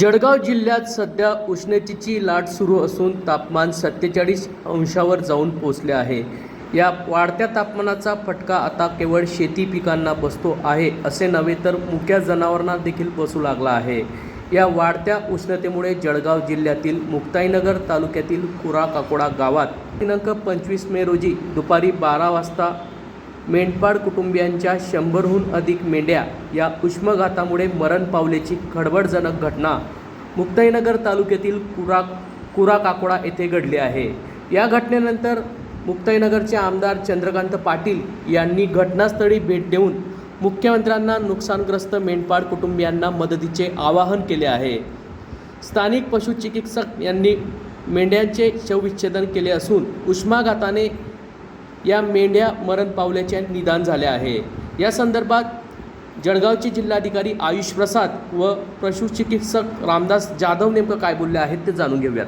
जळगाव जिल्ह्यात सध्या उष्णतेची लाट सुरू असून तापमान सत्तेचाळीस अंशावर जाऊन पोचले आहे. या वाढत्या तापमानाचा फटका आता केवळ शेती पिकांना बसतो आहे असे नव्हे तर मुक्या जनावरांना देखील बसू लागला आहे. या वाढत्या उष्णतेमुळे जळगाव जिल्ह्यातील मुक्ताईनगर तालुक्यातील कुरा काकोडा गावात दिनांक पंचवीस मे रोजी दुपारी बारा वाजता मेंढपाळ कुटुंबियांच्या शंभरहून अधिक मेंढ्या या उष्मघातामुळे मरण पावल्याची खडबडजनक घटना मुक्ताईनगर तालुक्यातील कुरा कुरा काकोडा येथे घडले आहे. या घटनेनंतर मुक्ताईनगरचे आमदार चंद्रकांत पाटील यांनी घटनास्थळी भेट देऊन मुख्यमंत्र्यांना नुकसानग्रस्त मेंढपाळ कुटुंबियांना मदतीचे आवाहन केले आहे. स्थानिक पशुचिकित्सक यांनी मेंढ्यांचे शवविच्छेदन केले असून उष्माघाताने या मेंढ्या मरण पावल्याचे निदान झाले आहे. या संदर्भात जळगावचे जिल्हाधिकारी आयुष प्रसाद व पशुचिकित्सक रामदास जाधव नेमकं काय बोलले आहेत ते जाणून घेऊयात.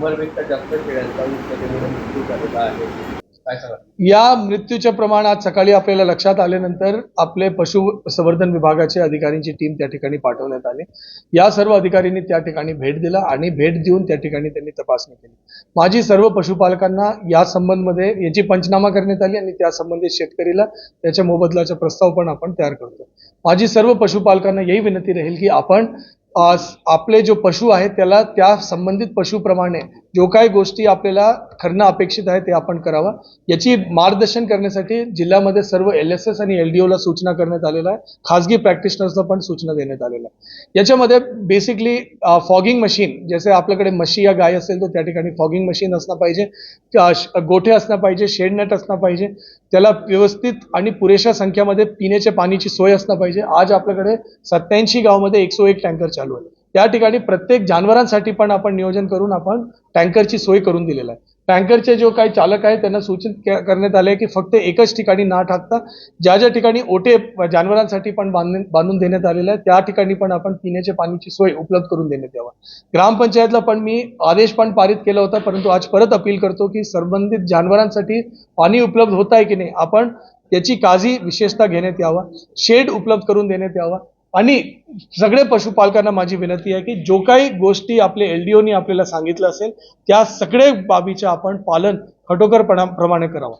मरपेक्षा जास्त शेळ्यांचा मृत्यू झालेला आहे. या मृत्यूचे प्रमाण आज सकाळी आपल्याला लक्षात आल्यानंतर आपले पशु संवर्धन विभागाचे अधिकाऱ्यांची टीम त्या ठिकाणी पाठवण्यात आली. या सर्व अधिकाऱ्यांनी त्या ठिकाणी भेट दिला आणि भेट देऊन त्या ठिकाणी त्यांनी तपासणी केली. माझी सर्व पशुपालकांना या संबंधमध्ये याची पंचनामा करण्यात आली आणि त्या संबंधित शेतकरीला त्याच्या मोबदल्याचा प्रस्ताव पण आपण तयार करतो. माझी सर्व पशुपालकांना यही विनंती राहील की आपण आपले जो पशु आहे त्याला त्या संबंधित पशुप्रमाणे जो काही गोष्टी आपल्याला करणं अपेक्षित आहे ते आपण करावं. याची मार्गदर्शन करण्यासाठी जिल्ह्यामध्ये सर्व एल एस एस आणि एल डी ओला सूचना करण्यात आलेल्या आहे खाजगी प्रॅक्टिशनर्सला पण सूचना देण्यात आलेल्या आहे याच्यामध्ये बेसिकली फॉगिंग मशीन जसे आपल्याकडे म्हशी या गाय असेल तर त्या ठिकाणी फॉगिंग मशीन असणं पाहिजे. गोठे असणं पाहिजे शेड नेट असणं पाहिजे. त्याला व्यवस्थित आणि पुरेशा संख्यामध्ये पिण्याच्या पाण्याची सोय असणं पाहिजे. आज आपल्याकडे सत्याऐंशी गावामध्ये एकशे एक टँकर चालू आहे त्या ठिकाणी प्रत्येक जनावरांसाठी पण आपण नियोजन करून आपण टँकरची सोय करून दिलेला आहे. टँकरचे जो काही चालक आहे त्यांना सूचित करण्यात आले की फक्त एकच ठिकाणी ना टाकता ज्या ज्या ठिकाणी ओटे जनावरांसाठी पण बांधून बांधून देण्यात आलेले आहे त्या ठिकाणी पण आपण पिण्याच्या पाण्याची सोय उपलब्ध करून देण्यात यावा. ग्रामपंचायतला पण मी आदेश पण पारित केला होता परंतु आज परत अपील करतो की संबंधित जनावरांसाठी पाणी उपलब्ध होत आहे की नाही आपण त्याची काळजी विशेषतः घेण्यात यावा. शेड उपलब्ध करून देण्यात यावा. आणि सगळे पशुपालकांना माझी विनंती आहे की जो काही गोष्टी आपले एलडीओनी आपल्याला सांगितलं असेल त्या सगळे बाबीचं आपण पालन खटोकरपणा प्रमाणे करावं.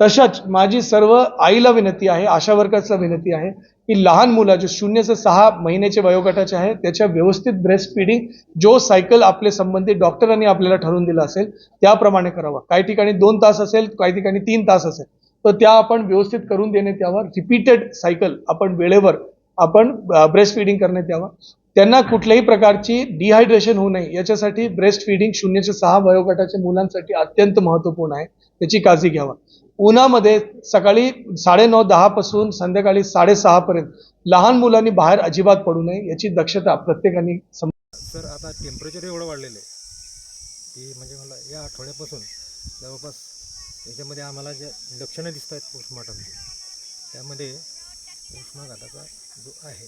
तशाच माझी सर्व आईला विनंती आहे आशा वर्कर्सला विनंती आहे की लहान मुलं जे शून्य ते सहा महिन्याचे वयोगटाचे आहे त्याच्या व्यवस्थित ब्रेस्ट फिडिंग जो सायकल आपले संबंधित डॉक्टरांनी आपल्याला ठरवून दिला असेल त्याप्रमाणे करावा. काही ठिकाणी दोन तास असेल काही ठिकाणी तीन तास असेल तर त्या आपण व्यवस्थित करून देण्यात त्यावर रिपीटेड सायकल आपण वेळेवर आपण ब्रेस्ट फिडिंग करण्यात यावं त्यांना कुठल्याही प्रकारची डिहायड्रेशन होऊ नये. याच्यासाठी ब्रेस्ट फिडिंग शून्यचे सहा वयोगटाच्या मुलांसाठी अत्यंत महत्त्वपूर्ण आहे. त्याची काळजी घ्यावा. उन्हामध्ये सकाळी साडेनऊ दहापासून संध्याकाळी साडेसहापर्यंत लहान मुलांनी बाहेर अजिबात पडू नये. याची दक्षता प्रत्येकाने सम- सर आता टेम्परेचर एवढं वाढलेलं आहे की म्हणजे मला या आठवड्यापासून जवळपास याच्यामध्ये आम्हाला जे लक्षणं दिसत आहेत पोस्टमॉर्टमची त्यामध्ये उष्माघाताचा जो आहे